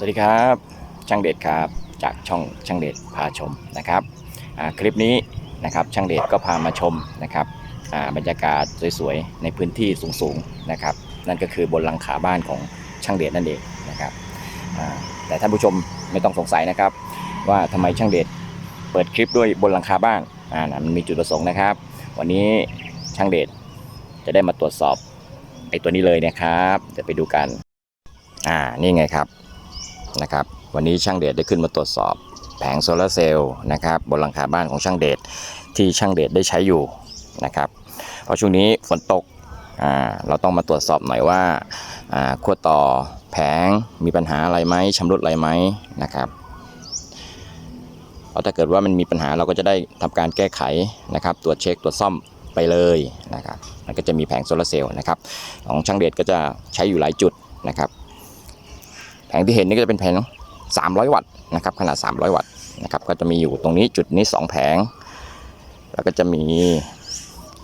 สวัสดีครับ ช่างเดชครับจากช่องช่างเดชพาชมนะครับคลิปนี้นะครับช่างเดชก็พามาชมนะครับบรรยากาศสวยๆในพื้นที่สูงๆนะครับ นั่นก็คือบนหลังคาบ้านของช่างเดชนั่นเองนะครับแต่ท่านผู้ชมไม่ต้องสงสัยนะครับ ว่าทำไมช่างเดชเปิดคลิปด้วยบนหลังคาบ้านอ่านะมันมีจุดประสงค์นะครับ วันนี้ช่างเดชจะได้มาตรวจสอบไอ้ตัวนี้เลยนะครับเดี๋ยวไปดูกันอ่านี่ไงครับ นะครับ วันนี้ช่างเดชได้ขึ้นมาตรวจสอบแผงโซลาร์เซลล์นะครับบนหลังคาบ้านของช่างเดชที่ช่างเดชได้ใช้อยู่นะครับ เพราะช่วงนี้ฝนตกเราต้องมาตรวจสอบหน่อยว่าขั้วต่อแผงมีปัญหาอะไรไหมชำรุดอะไรไหมนะครับเพราะถ้าเกิดว่ามันมีปัญหาเราก็จะได้ทำการแก้ไขนะครับ ตรวจเช็คตรวจซ่อมไปเลยนะครับมันก็จะมีแผงโซลาร์เซลล์นะครับของช่างเดชก็จะใช้อยู่หลายจุดนะครับ แผงที่เห็นนี่ก็จะเป็นแผง 300 วัตต์นะครับขนาด 300 วัตต์นะครับก็จะมีอยู่ตรงนี้จุดนี้ 2 แผง แล้วก็จะมี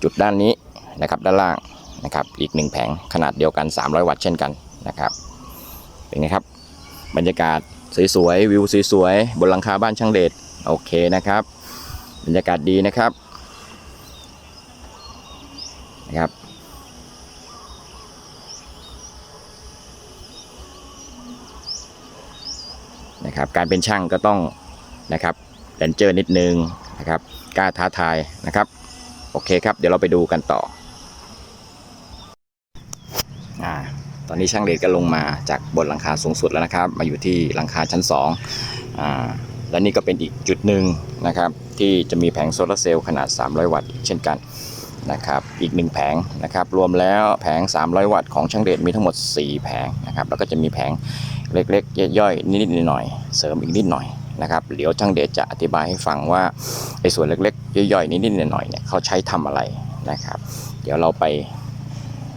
จุดด้านนี้นะครับด้านล่างนะครับอีก 1 แผงขนาดเดียวกัน 300 วัตต์เช่นกันนะครับเป็นไงครับบรรยากาศสวยๆวิวสวยๆบนหลังคาบ้านช่างเดชโอเคนะครับ บรรยากาศดีนะครับนะครับ นะครับการเป็นช่างก็ต้องนะครับแดนเจอร์นิดนึงนะครับกล้าท้าทายนะครับโอเคครับ เดี๋ยวเราไปดูกันต่ออ่าตอนนี้ช่างเดชก็ลงมาจากบนหลังคาสูงสุดแล้วนะครับ มาอยู่ที่หลังคาชั้น2อ่าและนี่ก็เป็นอีกจุดหนึ่งนะครับ ที่จะมีแผงโซลาร์เซลล์ขนาด 300 วัตต์เช่นกันนะครับ อีกหนึ่งแผงนะครับ รวมแล้วแผง 300 วัตต์ของช่างเดชมีทั้งหมด 4 แผงนะครับ แล้วก็จะมีแผง เล็กๆ ย่อยๆ นิดๆหน่อยๆเสริมอีกนิดหน่อยนะครับเดี๋ยวช่างเดชจะอธิบายให้ฟังว่าไอ้ส่วนเล็กๆ ย่อยๆ นิดๆหน่อยๆเนี่ยเขาใช้ทำอะไรนะครับ เดี๋ยวเราไป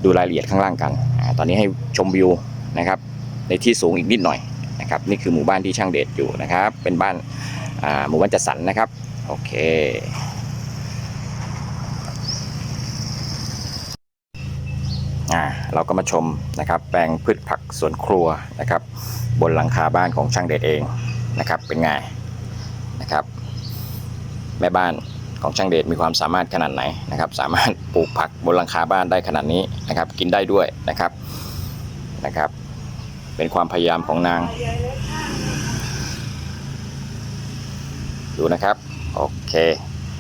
ดูรายละเอียดข้างล่างกันอตอนนี้ให้ชมวิวนะครับในที่สูงอีกนิดหน่อยนะครับนี่คือหมู่บ้านที่ช่างเดชอยู่นะครับ เป็นบ้านหมู่บ้านจัดสรรนะครับ โอเค อ่า เราก็มาชมนะครับแปลงพืชผักสวนครัวนะครับ บนหลังคาบ้านของช่างเดชเองนะครับเป็นไงนะครับ แม่บ้านของช่างเดชมีความสามารถขนาดไหนนะครับ สามารถปลูกผักบนหลังคาบ้านได้ขนาดนี้นะครับ กินได้ด้วยนะครับนะครับ เป็นความพยายามของนาง ดูนะครับ โอเค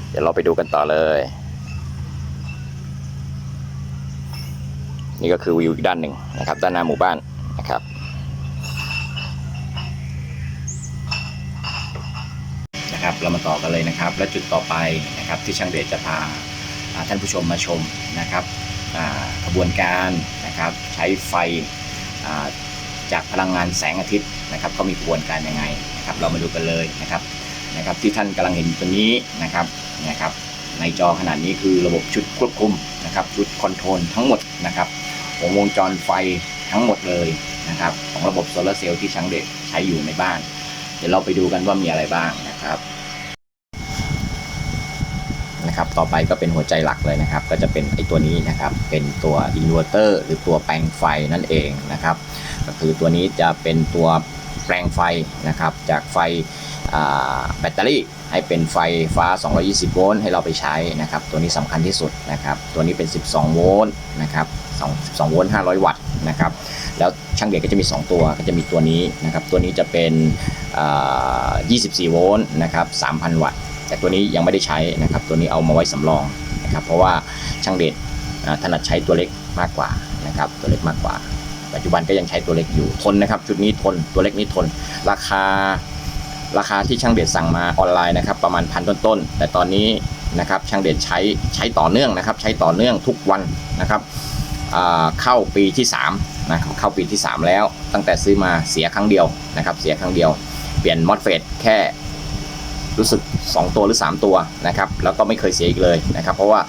เดี๋ยวเราไปดูกันต่อเลย นี่ก็คือวิวอีกด้านหนึ่งนะครับ ด้านหน้าหมู่บ้านนะครับนะครับ เรามาต่อกันเลยนะครับ และจุดต่อไปนะครับที่ช่างเดชจะพาท่านผู้ชมมาชมนะครับอ่ากระบวนการนะครับใช้ไฟจากพลังงานแสงอาทิตย์นะครับเขามีกระบวนการยังไงนะครับ เรามาดูกันเลยนะครับนะครับ ที่ท่านกำลังเห็นตัวนี้นะครับนะครับ ในจอขนาดนี้คือระบบชุดควบคุมนะครับชุดคอนโทรลทั้งหมดนะครับ ของวงจรไฟทั้งหมดเลยนะครับ ของระบบโซลาร์เซลล์ที่ช่างเด็กใช้อยู่ในบ้าน เดี๋ยวเราไปดูกันว่ามีอะไรบ้างนะครับนะครับต่อไปก็เป็นหัวใจหลักเลยนะครับ ก็จะเป็นไอตัวนี้นะครับ เป็นตัวอินเวอร์เตอร์หรือตัวแปลงไฟนั่นเองนะครับ ก็คือตัวนี้จะเป็นตัวแปลงไฟนะครับ จากไฟแบตเตอรี่ให้เป็นไฟฟ้า 220 โวลต์ให้เราไปใช้นะครับ ตัวนี้สำคัญที่สุดนะครับ ตัวนี้เป็น 12 โวลต์นะครับ 2 2โวลต์500 วัตต์นะครับแล้วช่างเด็กก็จะมี 2 ตัวก็จะมีตัวนี้นะครับตัวนี้จะเป็นอ่า24 โวลต์นะครับ3,000 วัตต์ แต่ตัวนี้ยังไม่ได้ใช้นะครับตัวนี้เอามาไว้สำรองนะครับเพราะว่าช่างเด็ดถนัดใช้ตัวเล็กมากกว่านะครับตัวเล็กมากกว่า ปัจจุบันก็ยังใช้ตัวเล็กอยู่ทนนะครับชุดนี้ทนตัวเล็กนี้ทน ราคาราคาที่ช่างเด็ดสั่งมาออนไลน์นะครับประมาณพันต้นๆแต่ตอนนี้นะครับช่างเด็ดใช้ใช้ต่อเนื่องนะครับ ใช้ต่อเนื่องทุกวันนะครับ เข้าปีที่3นะครับเข้าปีที่ 3 แล้วตั้งแต่ซื้อมาเสียครั้งเดียวนะครับเสียครั้งเดียว เปลี่ยนมอสเฟตแค่รู้สึก 2 ตัวหรือ 3 ตัวนะครับแล้วก็ไม่เคยเสียอีกเลยนะครับเพราะว่า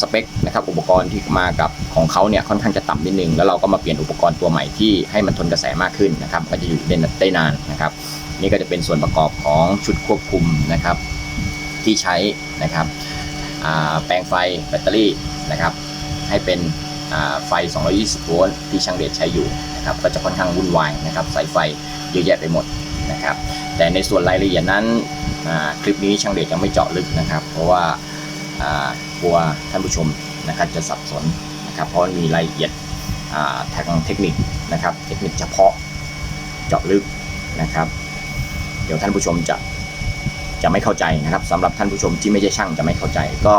สเปคนะครับอุปกรณ์ที่มากับของเขาเนี่ยค่อนข้างจะต่ำนิดนึง แล้วเราก็มาเปลี่ยนอุปกรณ์ตัวใหม่ที่ให้มันทนกระแสมากขึ้นนะครับก็จะอยู่ได้ได้นานนะครับนี่ก็จะเป็นส่วนประกอบของชุดควบคุมนะครับที่ใช้นะครับแปลงไฟแบตเตอรี่นะครับให้เป็น ไฟ 220 โวลต์ที่ช่างเดชใช้อยู่นะครับก็จะค่อนข้างวุ่นวายนะครับสายไฟเยอะแยะไปหมดนะครับแต่ในส่วนรายละเอียดนั้นคลิปนี้ช่างเดชยังไม่เจาะลึกนะครับ เพราะว่ากลัวท่านผู้ชมนะครับจะสับสนนะครับเพราะมีรายละเอียดทางเทคนิคนะครับเทคนิคเฉพาะเจาะลึกนะครับ เดี๋ยวท่านผู้ชมจะจะไม่เข้าใจนะครับสำหรับท่านผู้ชมที่ไม่ใช่ช่างจะไม่เข้าใจ ก็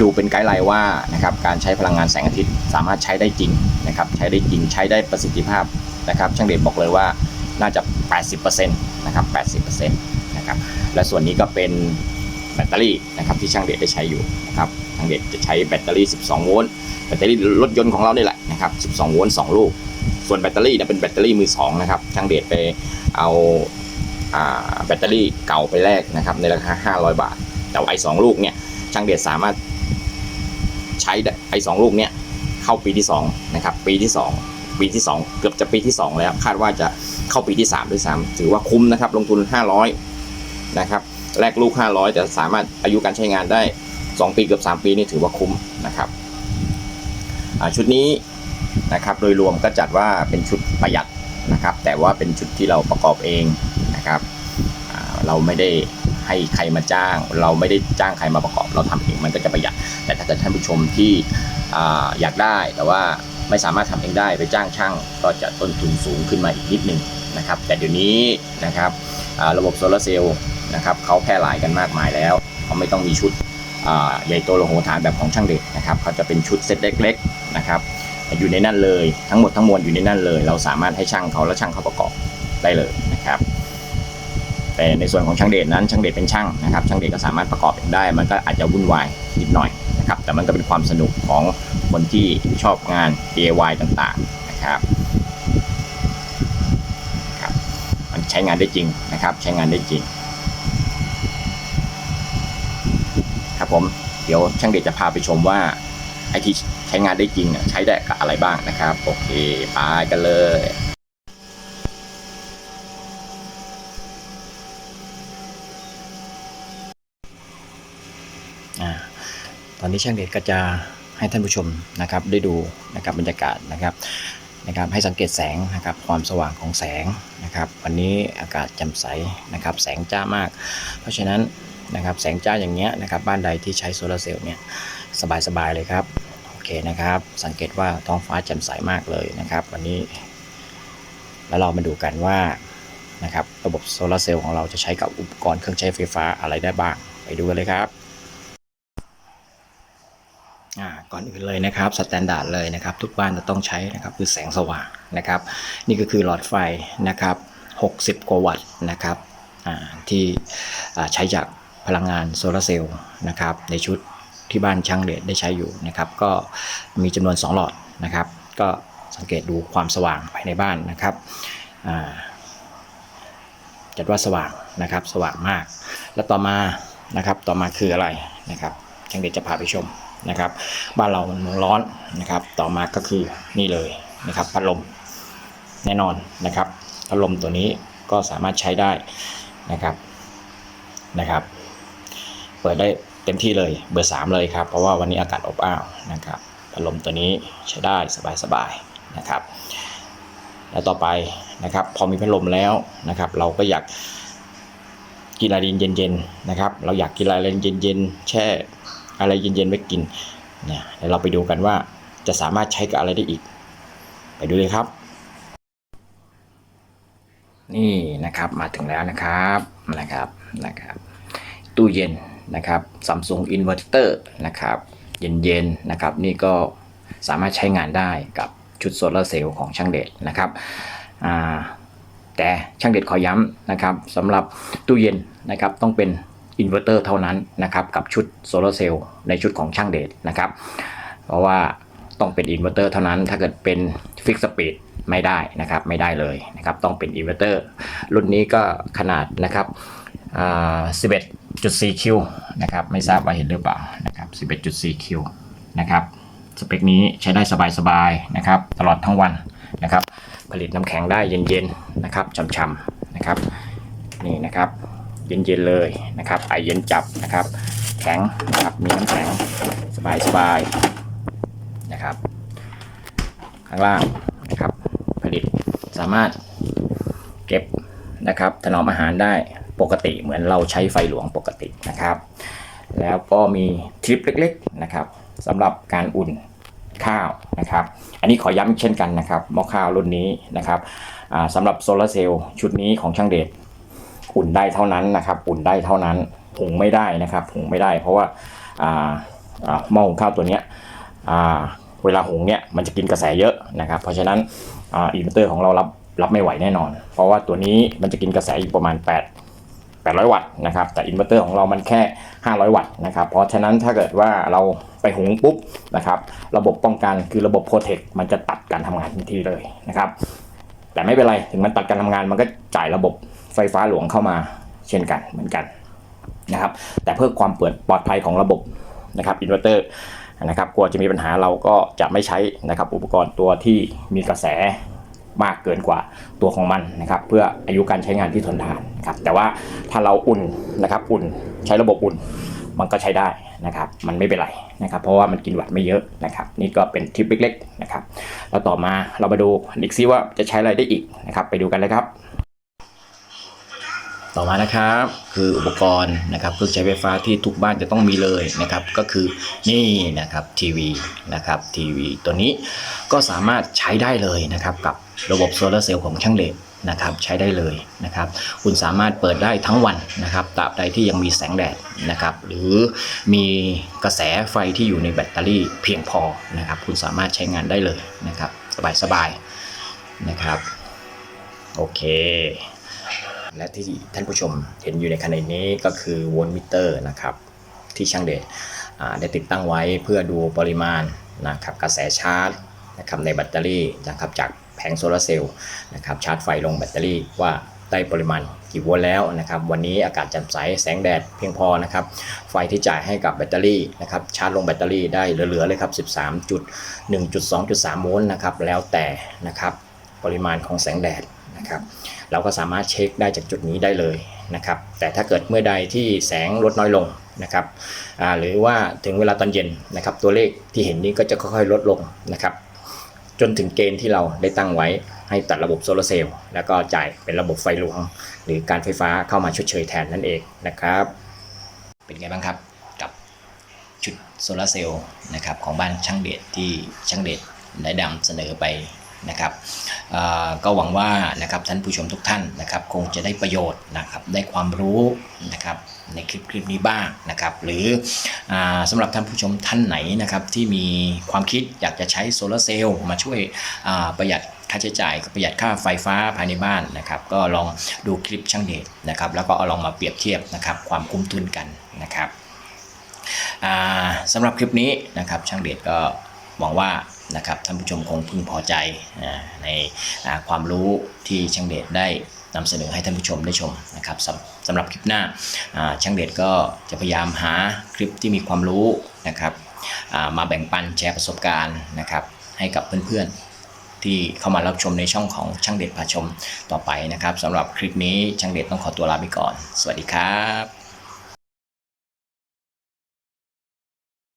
ดูเป็นไกด์ไลน์ว่านะครับการใช้พลังงานแสงอาทิตย์สามารถใช้ได้จริงนะครับใช้ได้จริงใช้ได้ประสิทธิภาพนะครับ ช่างเดชบอกเลยว่าน่าจะ 80%นะครับ80%นะครับและส่วนนี้ก็เป็นแบตเตอรี่นะครับที่ช่างเดชได้ใช้อยู่นะครับช่างเดชจะใช้แบตเตอรี่ 12 โวลต์แบตเตอรี่รถยนต์ของเรานี่แหละนะครับ 12 โวลต์ 2 ลูก ส่วนแบตเตอรี่เนี่ยเป็นแบตเตอรี่มือสองนะครับช่างเดชไปเอาแบตเตอรี่เก่าไปแลกนะครับในราคา 500 บาท แต่ว่าไอ้สองลูกเนี่ยช่างเดชสามารถ ใช้ไอ้สองลูกเนี่ยเข้าปีที่2นะครับปีที่ 2 ปีที่ 2 เกือบจะปีที่ 2 แล้ว คาดว่าจะเข้าปีที่ 3 ด้วยซ้ำถือว่าคุ้มนะครับ ลงทุน 500นะครับแลกลูก 500 แต่สามารถอายุการใช้งานได้ 2 ปีเกือบ 3 ปีนี่ถือว่าคุ้มนะครับชุดนี้นะครับโดยรวมก็จัดว่าเป็นชุดประหยัดนะครับ แต่ว่าเป็นชุดที่เราประกอบเองนะครับเราไม่ได้ ให้ใครมาจ้าง เราไม่ได้จ้างใครมาประกอบ เราทำเองมันก็จะประหยัด แต่ถ้าเกิดท่านผู้ชมที่อยากได้แต่ว่าไม่สามารถทำเองได้ไปจ้างช่าง ก็จะต้นทุนสูงขึ้นมาอีกนิดนึงนะครับแต่เดี๋ยวนี้นะครับระบบโซลาร์เซลล์นะครับเขาแพร่หลายกันมากมายแล้วเขาไม่ต้องมีชุดใหญ่โตโลโหฐานแบบของช่างเด็กนะครับเขาจะเป็นชุดเซตเล็กๆนะครับอยู่ในนั่นเลยทั้งหมดทั้งมวลอยู่ในนั่นเลย เราสามารถให้ช่างเขาและช่างเขาประกอบได้เลยนะครับ แต่ในส่วนของช่างเดชนั้นช่างเดชเป็นช่างนะครับช่างเดชก็สามารถประกอบเองได้ มันก็อาจจะวุ่นวายนิดหน่อยนะครับแต่มันก็เป็นความสนุกของคนที่ชอบงาน DIY ต่างๆนะครับครับมันใช้งานได้จริงนะครับใช้งานได้จริงครับผมเดี๋ยวช่างเดชจะพาไปชมว่าไอที่ใช้งานได้จริงใช้ได้กับอะไรบ้างนะครับโอเคไปกันเลย อ่า ตอนนี้ช่างเดชก็จะให้ท่านผู้ชมนะครับได้ดูนะครับบรรยากาศนะครับนะครับให้สังเกตแสงนะครับความสว่างของแสงนะครับวันนี้อากาศแจ่มใสนะครับแสงจ้ามาก เพราะฉะนั้นนะครับแสงจ้าอย่างเงี้ยนะครับบ้านใดที่ใช้โซลาร์เซลล์เนี่ยสบายๆเลยครับโอเคนะครับสังเกตว่าท้องฟ้าแจ่มใสมากเลยนะครับ วันนี้ แล้วเรามาดูกันว่านะครับระบบโซลาร์เซลล์ของเราจะใช้กับอุปกรณ์เครื่องใช้ไฟฟ้าอะไรได้บ้าง ไปดูกันเลยครับ อ่า ก่อนอื่นเลยนะครับสแตนดาร์ดเลยนะครับ ทุกบ้านจะต้องใช้นะครับคือแสงสว่างนะครับ นี่ก็คือหลอดไฟนะครับ 60 กว่าวัตต์นะครับที่ใช้จากพลังงานโซลาร์เซลล์นะครับ ในชุดที่บ้านช่างเดชได้ใช้อยู่นะครับ ก็มีจำนวน 2 หลอดนะครับ ก็สังเกตดูความสว่างภายในบ้านนะครับจัดว่าสว่างนะครับสว่างมาก แล้วต่อมานะครับต่อมาคืออะไรนะครับช่างเดชจะพาไปชม นะครับ บ้านเรามันร้อนนะครับ ต่อมาก็คือนี่เลยนะครับพัดลมแน่นอนนะครับพัดลมตัวนี้ก็สามารถใช้ได้นะครับนะครับ เปิดได้เต็มที่เลยเบอร์ 3 เลยครับ เพราะว่าวันนี้อากาศอบอ้าวนะครับพัดลมตัวนี้ใช้ได้สบายๆนะครับ แล้วต่อไปนะครับ พอมีพัดลมแล้วนะครับ เราก็อยากกินอะไรเย็นๆนะครับ เราอยากกินอะไรเย็นๆแช่ อะไรเย็นๆไว้กินเนี่ยเดี๋ยวเราไปดูกันว่าจะสามารถใช้กับอะไรได้อีก ไปดูเลยครับ นี่นะครับมาถึงแล้วนะครับนะครับนะครับตู้เย็นนะครับ Samsung Inverter นะครับเย็นๆนะครับ นี่ก็สามารถใช้งานได้กับชุดโซลาร์เซลล์ของช่างเดชนะครับแต่ช่างเด็ดขอย้ำนะครับสำหรับตู้เย็นนะครับต้องเป็น อินเวอร์เตอร์เท่านั้นนะครับกับชุดโซลาร์เซลล์ในชุดของช่างเดชนะครับ เพราะว่าต้องเป็นอินเวอร์เตอร์เท่านั้น ถ้าเกิดเป็นฟิกสปีดไม่ได้นะครับไม่ได้เลยนะครับต้องเป็นอินเวอร์เตอร์รุ่นนี้ก็ขนาดนะครับ11.4 คิวนะครับไม่ทราบว่าเห็นหรือเปล่านะครับ11.4 คิวนะครับสเปคนี้ใช้ได้สบายๆนะครับตลอดทั้งวันนะครับผลิตน้ำแข็งได้เย็นๆนะครับช่ำๆนะครับนี่นะครับ เย็นๆเลยนะครับไอเย็นจับนะครับ แข็งนะครับมีน้ำแข็งสบายๆนะครับ ข้างล่างนะครับผลิตสามารถเก็บนะครับถนอมอาหารได้ปกติเหมือนเราใช้ไฟหลวงปกตินะครับ แล้วก็มีทริปเล็กๆนะครับสำหรับการอุ่นข้าวนะครับ อันนี้ขอย้ำอีกเช่นกันนะครับหม้อข้าวรุ่นนี้นะครับสำหรับโซลาร์เซลล์ชุดนี้ของช่างเดช อุ่นได้เท่านั้นนะครับ อุ่นได้เท่านั้นหุงไม่ได้นะครับหุงไม่ได้ เพราะว่าหม้อหุงข้าวตัวเนี้ยเวลาหุงเนี่ยมันจะกินกระแสเยอะนะครับ เพราะฉะนั้นอินเวอร์เตอร์ของเรารับรับไม่ไหวแน่นอน เพราะว่าตัวนี้มันจะกินกระแสอยู่ประมาณ 8 800 วัตต์นะครับแต่อินเวอร์เตอร์ของเรามันแค่ 500 วัตต์นะครับเพราะฉะนั้นถ้าเกิดว่าเราไปหุงปุ๊บนะครับระบบป้องกันคือระบบโปรเทคมันจะตัดการทำงานทันทีเลยนะครับแต่ไม่เป็นไรถึงมันตัดการทำงานมันก็จ่ายระบบ ไฟฟ้าหลวงเข้ามาเช่นกันเหมือนกันนะครับ แต่เพื่อความเปิดปลอดภัยของระบบนะครับอินเวอร์เตอร์นะครับกลัวจะมีปัญหาเราก็จะไม่ใช้นะครับอุปกรณ์ตัวที่มีกระแสมากเกินกว่าตัวของมันนะครับ เพื่ออายุการใช้งานที่ทนทานครับแต่ว่าถ้าเราอุ่นนะครับอุ่นใช้ระบบอุ่นมันก็ใช้ได้นะครับ มันไม่เป็นไรนะครับ เพราะว่ามันกินวัตต์ไม่เยอะนะครับ นี่ก็เป็นทิปเล็กๆนะครับแล้วต่อมาเรามาดูอีกซิว่าจะใช้อะไรได้อีกนะครับ ไปดูกันเลยครับ ต่อมานะครับคืออุปกรณ์นะครับเครื่องใช้ไฟฟ้าที่ทุกบ้านจะต้องมีเลยนะครับ ก็คือนี่นะครับทีวีนะครับทีวีตัวนี้ก็สามารถใช้ได้เลยนะครับกับระบบโซลาร์เซลล์ของช่างเหล็กนะครับใช้ได้เลยนะครับ คุณสามารถเปิดได้ทั้งวันนะครับตราบใดที่ยังมีแสงแดดนะครับ หรือมีกระแสไฟที่อยู่ในแบตเตอรี่เพียงพอนะครับ คุณสามารถใช้งานได้เลยนะครับ สบายๆนะครับ โอเค และที่ท่านผู้ชมเห็นอยู่ในขณะนี้ก็คือโวลต์มิเตอร์นะครับที่ช่างเดชได้ติดตั้งไว้เพื่อดูปริมาณนะครับกระแสชาร์จนะครับในแบตเตอรี่นะครับจากแผงโซลาร์เซลล์นะครับชาร์จไฟลงแบตเตอรี่ว่าได้ปริมาณกี่โวลต์แล้วนะครับวันนี้อากาศแจ่มใสแสงแดดเพียงพอนะครับไฟที่จ่ายให้กับแบตเตอรี่นะครับชาร์จลงแบตเตอรี่ได้เหลือๆเลยครับ 13.1.2.3 โวลต์นะครับแล้วแต่นะครับปริมาณของแสงแดด นะครับเราก็สามารถเช็คได้จากจุดนี้ได้เลยนะครับแต่ถ้าเกิดเมื่อใดที่แสงลดน้อยลงนะครับหรือว่าถึงเวลาตอนเย็นนะครับตัวเลขที่เห็นนี้ก็จะค่อยๆลดลงนะครับจนถึงเกณฑ์ที่เราได้ตั้งไว้ให้ตัดระบบโซลาร์เซลล์แล้วก็จ่ายเป็นระบบไฟหลวง หรือการไฟฟ้าเข้ามาชดเชยแทนนั่นเองนะครับ เป็นไงบ้างครับกับชุดโซลาร์เซลล์นะครับของบ้านช่างเดชที่ช่างเดชได้นำเสนอไป นะครับก็หวังว่านะครับท่านผู้ชมทุกท่านนะครับคงจะได้ประโยชน์นะครับได้ความรู้นะครับในคลิปคลิปนี้บ้างนะครับหรืออสำหรับท่านผู้ชมท่านไหนนะครับที่มีความคิดอยากจะใช้โซลาร์เซลล์มาช่วยประหยัดค่าใช้จ่ายประหยัดค่าไฟฟ้าภายในบ้านนะครับ ก็ลองดูคลิปช่างเดชนะครับ แล้วก็เอาลองมาเปรียบเทียบนะครับความคุ้มทุนกันนะครับอ่าสำหรับคลิปนี้นะครับช่างเดชก็หวังว่า นะครับท่านผู้ชมคงพึงพอใจในความรู้ที่ช่างเดชได้นำเสนอให้ท่านผู้ชมได้ชมนะครับสำหรับคลิปหน้าช่างเดชก็จะพยายามหาคลิปที่มีความรู้นะครับมาแบ่งปันแชร์ประสบการณ์นะครับให้กับเพื่อนๆ ที่เข้ามารับชมในช่องของช่างเด็ดพาชมต่อไปนะครับสำหรับคลิปนี้ช่างเด็ดต้องขอตัวลาไปก่อน สวัสดีครับ